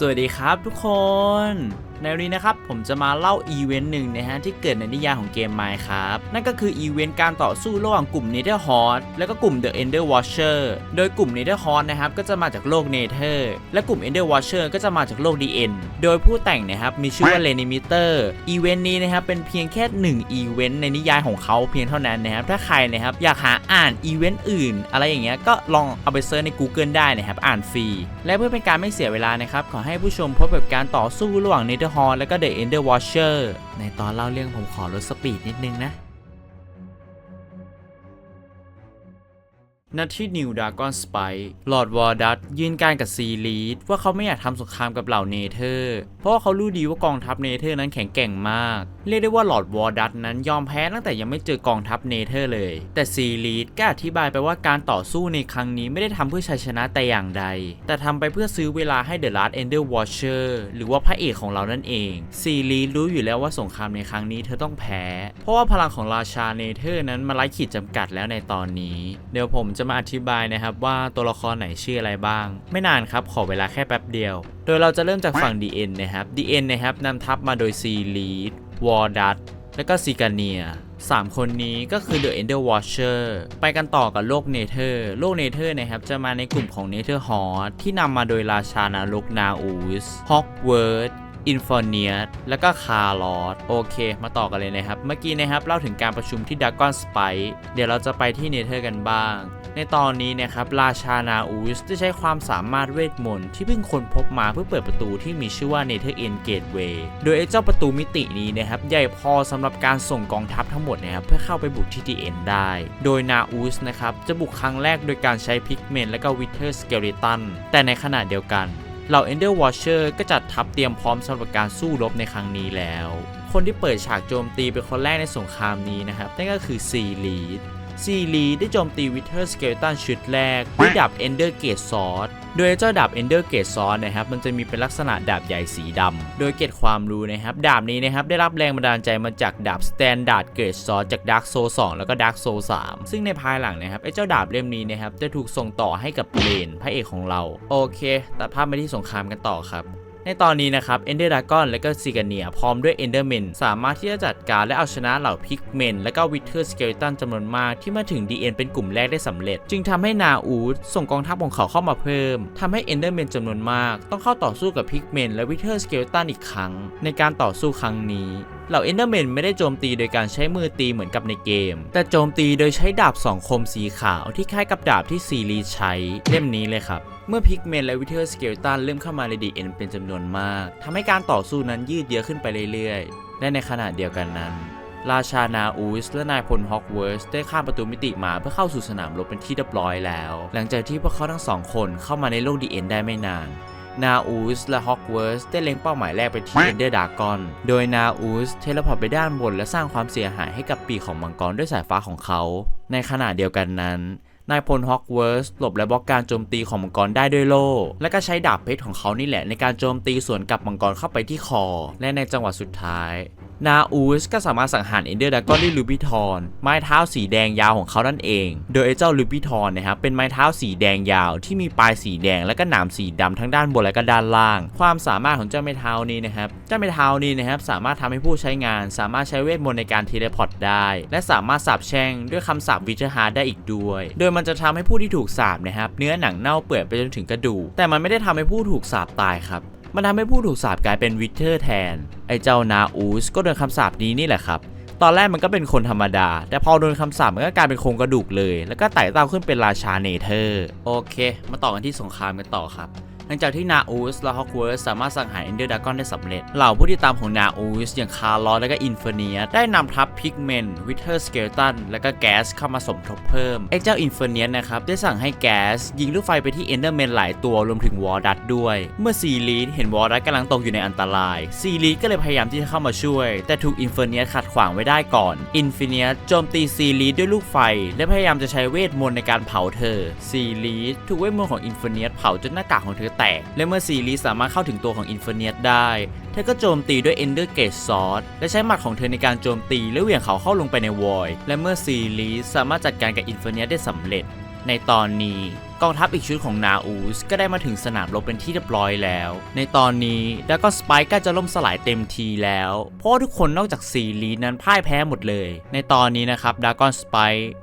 สวัสดีครับทุกคน ในวันนี้นะครับผมจะมาเล่าอีเวนต์หนึ่งนะฮะที่เกิดในนิยายของเกม Mine ครับ นั่นก็คืออีเวนต์การต่อสู้ระหว่างกลุ่ม n e t h e r h o r d แล้วก็กลุ่ม The Ender Watcher โดยกลุ่ม n e t h e r h o r d นะครับก็จะมาจากโลก Nether และกลุ่ม Ender Watcher ก็จะมาจากโลก DN โดยผู้แต่งนะครับมีชื่อว่า Lenimeter อีเวนต์นี้นะครับเป็นเพียงแค่1อีเวนต์ในนิยายของเขาเพียงเท่านั้นนะครับถ้าใครนะครับอยากหาอ่านอีเวนต์อื่น อะไรอย่างเงี้ยก็ลองเอาไปเซิร์ชใน Google ได้นะครับอ่านฟรีและเพื่อเป็นการไม่เสียเวลานะครับขอให้ผู้ชมพบกับการต่อสู้ระหว่าง Nether Horde และก็ The Ender Watcher ในตอนเล่าเรื่องผมขอลดสปีดนิดนึงนะ ณที่นิวดากอนสไปลอร์ดวอร์ดัตยืนการกับซีลีดว่าเขาไม่อยากทำสงครามกับเหล่าเนเธอร์ เพราะว่าเขารู้ดีว่ากองทัพเนเธอร์นั้นแข็งแกร่งมาก เรียกได้ว่าลอร์ดวอร์ดัตนั้นยอมแพ้ตั้งแต่ยังไม่เจอกองทัพเนเธอร์เลย แต่ซีลีดก็อธิบายไปว่าการต่อสู้ในครั้งนี้ไม่ได้ทำเพื่อชัยชนะแต่อย่างใด แต่ทำไปเพื่อซื้อเวลาให้เดอะลาร์ดเอนเดอร์วอชเชอร์หรือว่าพระเอกของเรานั่นเองซีลีดรู้อยู่แล้วว่าสงครามในครั้งนี้เธอต้องแพ้ เพราะว่าพลังของราชาเนเธอร์นั้นมาไล่ขีดจำกัดแล้วในตอนนี้เดี๋ยวผมจะมาอธิบายนะครับว่าตัวละครไหนชื่ออะไรบ้าง ไม่นานครับขอเวลาแค่แป๊บเดียว โดยเราจะเริ่มจากฝั่ง DN นะครับ DN นะครับนำทัพมาโดยซีลีดวอร์ดัตและก็ซิกาเนียสามคนนี้ก็คือ The Ender Watcher ไปกันต่อกับโลกเนเธอร์ โลกเนเธอร์นะครับจะมาในกลุ่มของ Nether Horde ที่นำมาโดยราชานาลุกนาอูสฮอกเวิร์ดอินฟอร์เนียสแล้วก็คาร์ลอสโอเค มาต่อกันเลยนะครับ เมื่อกี้นะครับเล่าถึงการประชุมที่ดักกอนสไปเดี๋ยวเราจะไปที่เนเธอร์กันบ้าง ในตอนนี้นะครับราชานาอูสได้ใช้ความสามารถเวทมนต์ที่เพิ่งค้นพบมาเพื่อเปิดประตูที่มีชื่อว่า Nether End Gateway โดยไอ้เจ้าประตูมิตินี้นะครับใหญ่พอสำหรับการส่งกองทัพทั้งหมดนะครับเพื่อเข้าไปบุกที่ DN ได้ โดยนาอูสนะครับจะบุกครั้งแรกโดยการใช้พิกเมนและก็วิเทอร์สเกลิตันแต่ในขณะเดียวกันเหล่า Ender Watcher ก็จัดทัพเตรียมพร้อมสำหรับการสู้รบในครั้งนี้แล้ว คนที่เปิดฉากโจมตีเป็นคนแรกในสงครามนี้นะครับนั่นก็คือซีลีด ซีลีได้โจมตีวิเทอร์สเกลตันชุดแรกด้วยดาบ Ender Gate Sword โดยเจ้าดาบ Ender Gate Sword นะครับมันจะมีเป็นลักษณะดาบใหญ่สีดำโดยเกตความรู้นะครับดาบนี้นะครับได้รับแรงบันดาลใจมาจากดาบ Standard Gate Sword จาก Dark Soul 2แล้วก็ Dark Soul 3ซึ่งในภายหลังนะครับไอ้เจ้าดาบเล่มนี้นะครับจะถูกส่งต่อให้กับเลนพระเอกของเรา โอเคตัดภาพไปที่สงครามกันต่อครับ ในตอนนี้นะครับเอนเดอร์ดากอนและก็ซิกาเนียพร้อมด้วยเอนเดอร์เมนสามารถที่จะจัดการและเอาชนะเหล่าพิกเมนและก็วิเทอร์สเกลตันจำนวนมากที่มาถึง DN เป็นกลุ่มแรกได้สำเร็จ จึงทำให้นาอูดส่งกองทัพของเขาเข้ามาเพิ่มทำให้เอนเดอร์เมนจำนวนมาก ต้องเข้าต่อสู้กับพิกเมนและวิเทอร์สเกลตันอีกครั้ง ในการต่อสู้ครั้งนี้ เหล่า Enderman ไม่ได้โจมตีโดยการใช้มือตีเหมือนกับในเกม แต่โจมตีโดยใช้ดาบสองคมสีขาวที่คล้ายกับดาบที่ซีรีใช้เล่มนี้เลยครับเมื่อพิกเมนและวิเทอร์สเกลตันเริ่มเข้ามาในดีเอ็นเป็นจำนวนมากทำให้การต่อสู้นั้นยืดเยื้อขึ้นไปเรื่อยๆ และในขณะเดียวกันนั้น ราชานาอูสและนายพลฮอกเวิร์สได้ข้ามประตูมิติมาเพื่อเข้าสู่สนามรบเป็นที่เรียบร้อยแล้ว หลังจากที่พวกเขาทั้งสองคนเข้ามาในโลกดีเอ็นได้ไม่นาน นาอูสและฮอกเวิร์สได้เล็งเป้าหมายแรกไปที่เอนเดอร์ดากอน โดยนาอูสเทเลพอร์ตไปด้านบนและสร้างความเสียหายให้กับปีกของมังกรด้วยสายฟ้าของเขา ในขณะเดียวกันนั้น นายพลฮอกเวิร์สหลบและบล็อกการโจมตีของมังกรได้ด้วยโล่ และก็ใช้ดาบเพชรของเขานี่แหละในการโจมตีสวนกับมังกรเข้าไปที่คอ และในจังหวะสุดท้ายนาอูสก็สามารถสังหารเอนเดอร์ดากอนด้วยลูบิทอนไม้เท้าสีแดงยาวของเขานั่นเอง โดยไอ้เจ้าลูบิทอนนะครับเป็นไม้เท้าสีแดงยาว ที่มีปลายสีแดงและก็หนามสีดำทั้งด้านบนและก็ด้านล่าง ความสามารถของเจ้าไม้เท้านี้นะครับเจ้าไม้เท้านี้นะครับสามารถทำให้ผู้ใช้งาน สามารถใช้เวทมนต์ในการเทเลพอร์ตได้ และสามารถสาบแช่งด้วยคำสาปวิจฮาได้อีกด้วย โดยมันจะทำให้ผู้ที่ถูกสาบนะครับเนื้อหนังเน่าเปื่อยไปจนถึงกระดูกแต่มันไม่ได้ทำให้ผู้ถูกสาบตายครับมันทำให้ผู้ถูกสาบกลายเป็นวิเทอร์แทน ไอ้เจ้านาอูสก็โดนคำสาปนี้นี่แหละครับ ตอนแรกมันก็เป็นคนธรรมดา แต่พอโดนคำสาปมันก็กลายเป็นโครงกระดูกเลย แล้วก็ไต่เต้าขึ้นเป็นราชาเนเธอร์ โอเค มาต่อกันที่สงครามกันต่อครับ หลังจากที่นาอูสและฮอกเวิร์สสามารถสังหารเอนเดอร์ดากอนได้สำเร็จ เหล่าผู้ที่ตามของนาอูสอย่างคาร์ลอสและก็อินเฟเนียได้นำทัพพิกเมนวิเทอร์สเกลตันและก็แก๊สเข้ามาสมทบเพิ่มไอ้เจ้าอินเฟเนียนะครับได้สั่งให้แก๊สยิงลูกไฟไปที่เอนเดอร์แมนหลายตัวรวมถึงวอร์ดัตด้วย เมื่อซีลีดเห็นวอร์ดัตกำลังตกอยู่ในอันตราย ซีลีดก็เลยพยายามที่จะเข้ามาช่วย แต่ถูกอินเฟเนียขัดขวางไว้ได้ก่อน อินฟิเนียโจมตีซีลีดด้วยลูกไฟ และพยายามจะใช้เวทมนต์ในการเผาเธอ ซีลีดถูกเวทมนต์ของอินฟิเนียเผาจนหน้ากากของเธอแตก และเมื่อซีรีสามารถเข้าถึงตัวของอินฟิเนียได้ เธอก็โจมตีด้วยเอนเดอร์เกตซอสและใช้หมัดของเธอในการโจมตีและเหวี่ยงเขาเข้าลงไปในวอยและเมื่อซีรีสสามารถจัดการกับอินฟิเนียได้สำเร็จ ในตอนนี้ กองทัพอีกชุดของนาอูสก็ได้มาถึงสนามรบเป็นที่เรียบร้อยแล้ว ในตอนนี้ดากอนสไปก็จะล่มสลายเต็มทีแล้ว เพราะทุกคนนอกจากซีลีนั้นพ่ายแพ้หมดเลย ในตอนนี้นะครับดากอนสไป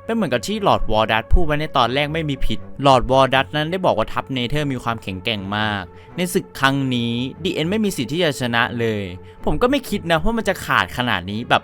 เป็นเหมือนกับที่ลอร์ดวอร์ดัตพูดไว้ในตอนแรกไม่มีผิดลอร์ดวอร์ดัตนั้นได้บอกว่าทัพเนเธอร์มีความแข็งแกร่งมาก ในศึกครั้งนี้ดีเอ็นไม่มีสิทธิ์ที่จะชนะเลย ผมก็ไม่คิดนะว่ามันจะขาดขนาดนี้แบบ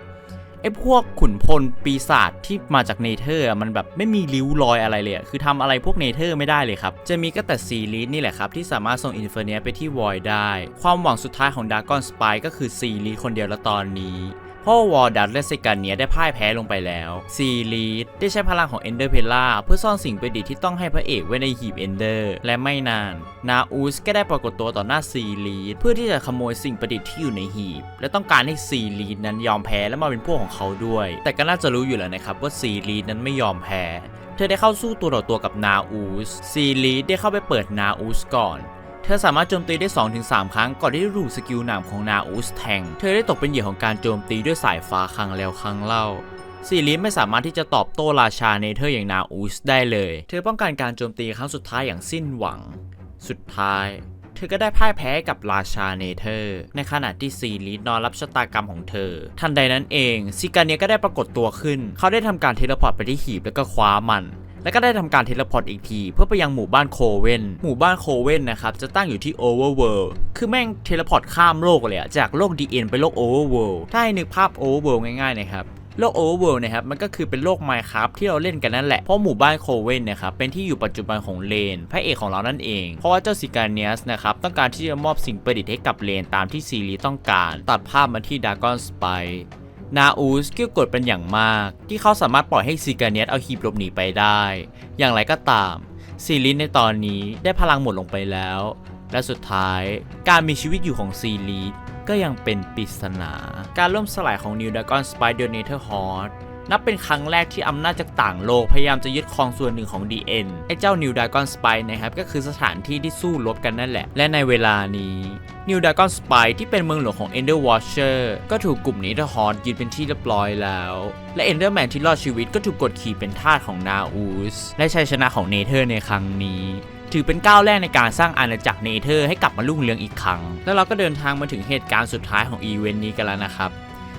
ไอ้พวกขุนพลปีศาจที่มาจากเนเธอร์มันแบบไม่มีริ้วรอยอะไรเลยอะคือทำอะไรพวกเนเธอร์ไม่ได้เลยครับจะมีก็แต่ซีรีสนี่แหละครับที่สามารถส่งอินเฟอร์เนียไปที่วอยได้ ความหวังสุดท้ายของดากอนสปายก็คือซีรีสคนเดียวและตอนนี้ พราะวอร์ดัตและเซกันเนียได้พ่ายแพ้ลงไปแล้วซีรีสได้ใช้พลังของเอนเดอร์เพล่าเพื่อซ่อนสิ่งประดิษฐ์ที่ต้องให้พระเอกไว้ในหีบเอนเดอร์และไม่นาน นาอูสก็ได้ปรากฏตัวต่อหน้าซีรีสเพื่อที่จะขโมยสิ่งประดิษฐ์ที่อยู่ในหีบ และต้องการให้ซีรีสนั้นยอมแพ้และมาเป็นพวกของเขาด้วย แต่ก็น่าจะรู้อยู่แล้วนะครับว่าซีรีสนั้นไม่ยอมแพ้ เธอได้เข้าสู้ตัวต่อตัวกับนาอูสซีรีสได้เข้าไปเปิดนาอูสก่อน เธอสามารถโจมตีได้ 2-3 ครั้งก่อนที่จะถูสกิลหนามของนาอูสแทง เธอได้ตกเป็นเหยื่อของการโจมตีด้วยสายฟ้าครั้งแล้วครั้งเล่าซีรีสไม่สามารถที่จะตอบโต้ราชาเนเธอร์อย่างนาอูสได้เลย เธอป้องกันการโจมตีครั้งสุดท้ายอย่างสิ้นหวัง สุดท้าย เธอก็ได้พ่ายแพ้กับราชาเนเธอร์ ในขณะที่ซีรีสนอนรับชะตากรรมของเธอ ทันใดนั้นเองซิกาเนียก็ได้ปรากฏตัวขึ้น เขาได้ทำการเทเลพอร์ตไปที่หีบแล้วก็คว้ามัน แล้วก็ได้ทำการเทเลพอร์ตอีกที เพื่อไปยังหมู่บ้านโคเวนหมู่บ้านโคเวนนะครับจะตั้งอยู่ที่โอเวอร์เวิลด์คือแม่งเทเลพอร์ตข้ามโลกเลยอะจากโลกดีเอ็นไปโลกโอเวอร์เวิลด์ถ้าให้นึกภาพโอเวอร์เวิลด์ง่ายๆนะครับโลกโอเวอร์เวิลด์นะครับมันก็คือเป็นโลกไมค์ครับที่เราเล่นกันนั่นแหละ เพราะหมู่บ้านโคเวนนะครับเป็นที่อยู่ปัจจุบันของเลน พระเอกของเรานั่นเอง เพราะว่าเจ้าซิการเนียสนะครับต้องการที่จะมอบสิ่งประดิษฐ์ให้กับเลนตามที่ซีรีต้องการ ตัดภาพมาที่ดากอนสไป นาอูสเกี่ยวกดเป็นอย่างมาก ที่เขาสามารถปล่อยให้ซิกาเนียสเอาฮีบหลบหนีไปได้ อย่างไรก็ตามซีรีในตอนนี้ได้พลังหมดลงไปแล้ว และสุดท้ายการมีชีวิตอยู่ของซีรีสก็ยังเป็นปริศนา การล่มสลายของนิวดากอนสไปเดอร์เนเธอร์ฮอร์ นับเป็นครั้งแรกที่อำนาจจากต่างโลกพยายามจะยึดครองส่วนหนึ่งของ DN ไอ้เจ้า New Dragon Spy นะครับก็คือสถานที่ที่สู้รบกันนั่นแหละ และในเวลานี้ New Dragon Spy ที่เป็นเมืองหลวงของ Ender Watcher ก็ถูกกลุ่มนี้ทหารยึดเป็นที่เรียบร้อยแล้ว และ Enderman ที่รอดชีวิตก็ถูกกดขี่เป็นทาสของนาอูสและชัยชนะของเนเธอร์ในครั้งนี้ถือเป็นก้าวแรกในการสร้างอาณาจักรเนเธอร์ให้กลับมารุ่งเรืองอีกครั้ง แล้วเราก็เดินทางมาถึงเหตุการณ์สุดท้ายของอีเวนต์นี้กันแล้วนะครับ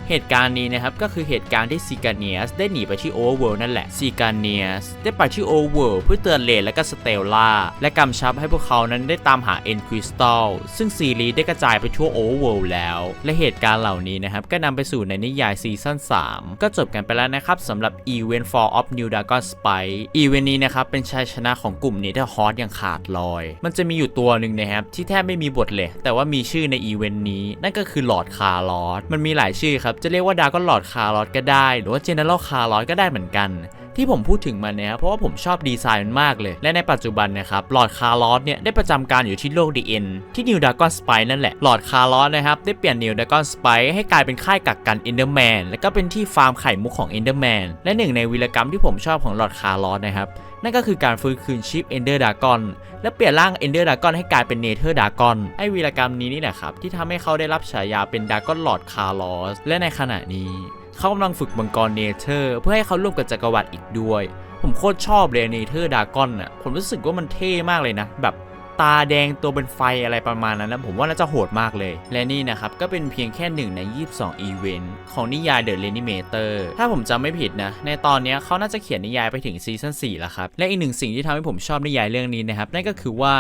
เหตุการณ์นี้นะครับก็คือเหตุการณ์ที่ซีกาเนียสได้หนีไปที่โอเวอร์เวิลด์นั่นแหละซีกาเนียสได้ไปที่โอเวอร์เวิลด์เพื่อเตือนเลนและก็สเตลล่าและกำชับให้พวกเขานั้นได้ตามหาเอ็นคริสตัลซึ่งซีรีส์ได้กระจายไปทั่วโอเวอร์เวิลด์แล้ว และเหตุการณ์เหล่านี้นะครับก็นำไปสู่ในนิยายซีซั่น3 ก็จบกันไปแล้วนะครับสำหรับ Event for of New Dragon Spy อีเวนต์นี้นะครับเป็นชัยชนะของกลุ่มนเธอร์ฮอร์อย่างขาดลอย มันจะมีอยู่ตัวหนึ่งนะครับที่แทบไม่มีบทเลย แต่ว่ามีชื่อในอีเวนต์นี้นั่นก็คือหลอดคาร์ลอสมันมีหลายชื่อครับจะเรียกว่าดาก็หลอดคาร์ลอดก็ได้ หรือว่าเจเนอเรลคาร์ลอดก็ได้เหมือนกัน ที่ผมพูดถึงมันนะครับเพราะว่าผมชอบดีไซน์มันมากเลย และในปัจจุบันนะครับหลอดคาร์ลอสเนี่ยได้ประจำการอยู่ที่โลกดีเอ็นที่นิวดากอนสไปนั่นแหละหลอดคาร์ลอสนะครับได้เปลี่ยนนิวดากอนสไปให้กลายเป็นค่ายกักกันเอนเดอร์แมนและก็เป็นที่ฟาร์มไข่มุกของเอนเดอร์แมนและหนึ่งในวีรกรรมที่ผมชอบของหลอดคาร์ลอสนะครับนั่นก็คือการฟื้นคืนชิปเอนเดอร์ดากอนและเปลี่ยนร่างเอนเดอร์ดากอนให้กลายเป็นเนเธอร์ดากอนไอวีรกรรมนี้นี่แหละครับที่ทำให้เขาได้รับฉายาเป็นดากอนหลอดคาร์ลอสและในขณะนี้ เขากำลังฝึกมังกรเนเธอร์เพื่อให้เขาร่วมกับจักรวรรดิอีกด้วย ผมโคตรชอบเลยเนเธอร์ดากอนอะผมรู้สึกว่ามันเท่มากเลยนะ แบบตาแดงตัวเป็นไฟอะไรประมาณนั้นนะผมว่าน่าจะโหดมากเลย และนี่นะครับ ก็เป็นเพียงแค่หนึ่งใน 22 อีเวนต์ของนิยาย The Reanimator ถ้าผมจำไม่ผิดนะ ในตอนนี้เขาน่าจะเขียนนิยายไปถึงซีซั่น4แล้วครับ และอีกหนึ่งสิ่งที่ทำให้ผมชอบนิยายเรื่องนี้นะครับ นั่นก็คือว่า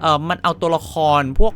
เออมันเอาตัวละครพวก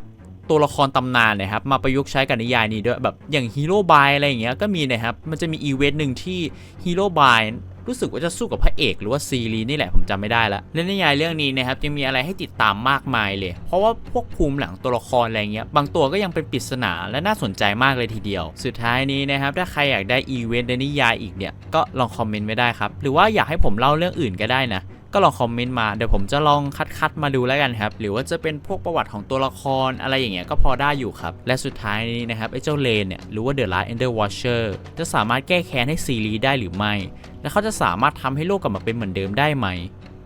ตัวละครตำนานนะครับมาประยุกต์ใช้กับนิยายนี้ด้วยแบบอย่างฮีโร่บายอะไรอย่างเงี้ยก็มีนะครับมันจะมีอีเวนต์หนึ่งที่ฮีโร่บายรู้สึกว่าจะสู้กับพระเอกหรือว่าซีรีนี่แหละผมจำไม่ได้ละและนิยายเรื่องนี้นะครับยังมีอะไรให้ติดตามมากมายเลย เพราะว่าพวกภูมิหลังตัวละครอะไรเงี้ยบางตัวก็ยังเป็นปริศนาและน่าสนใจมากเลยทีเดียว สุดท้ายนี้นะครับถ้าใครอยากได้อีเวนต์ในนิยายอีกเนี่ยก็ลองคอมเมนต์ไว้ได้ครับหรือว่าอยากให้ผมเล่าเรื่องอื่นก็ได้นะ ก็ลองคอมเมนต์มาเดี๋ยวผมจะลองคัดคัดมาดูแล้วกันครับ หรือว่าจะเป็นพวกประวัติของตัวละครอะไรอย่างเงี้ยก็พอได้อยู่ครับ และสุดท้ายนี้นะครับไอ้เจ้าเลนเนี่ยหรือว่าเดอะไลท์เอนเดอร์วอชเชอร์จะสามารถแก้แค้นให้ซีรีส์ได้หรือไม่ และเขาจะสามารถทำให้โลกกลับมาเป็นเหมือนเดิมได้ไหม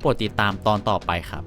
โปรดติดตามตอนต่อไปครับ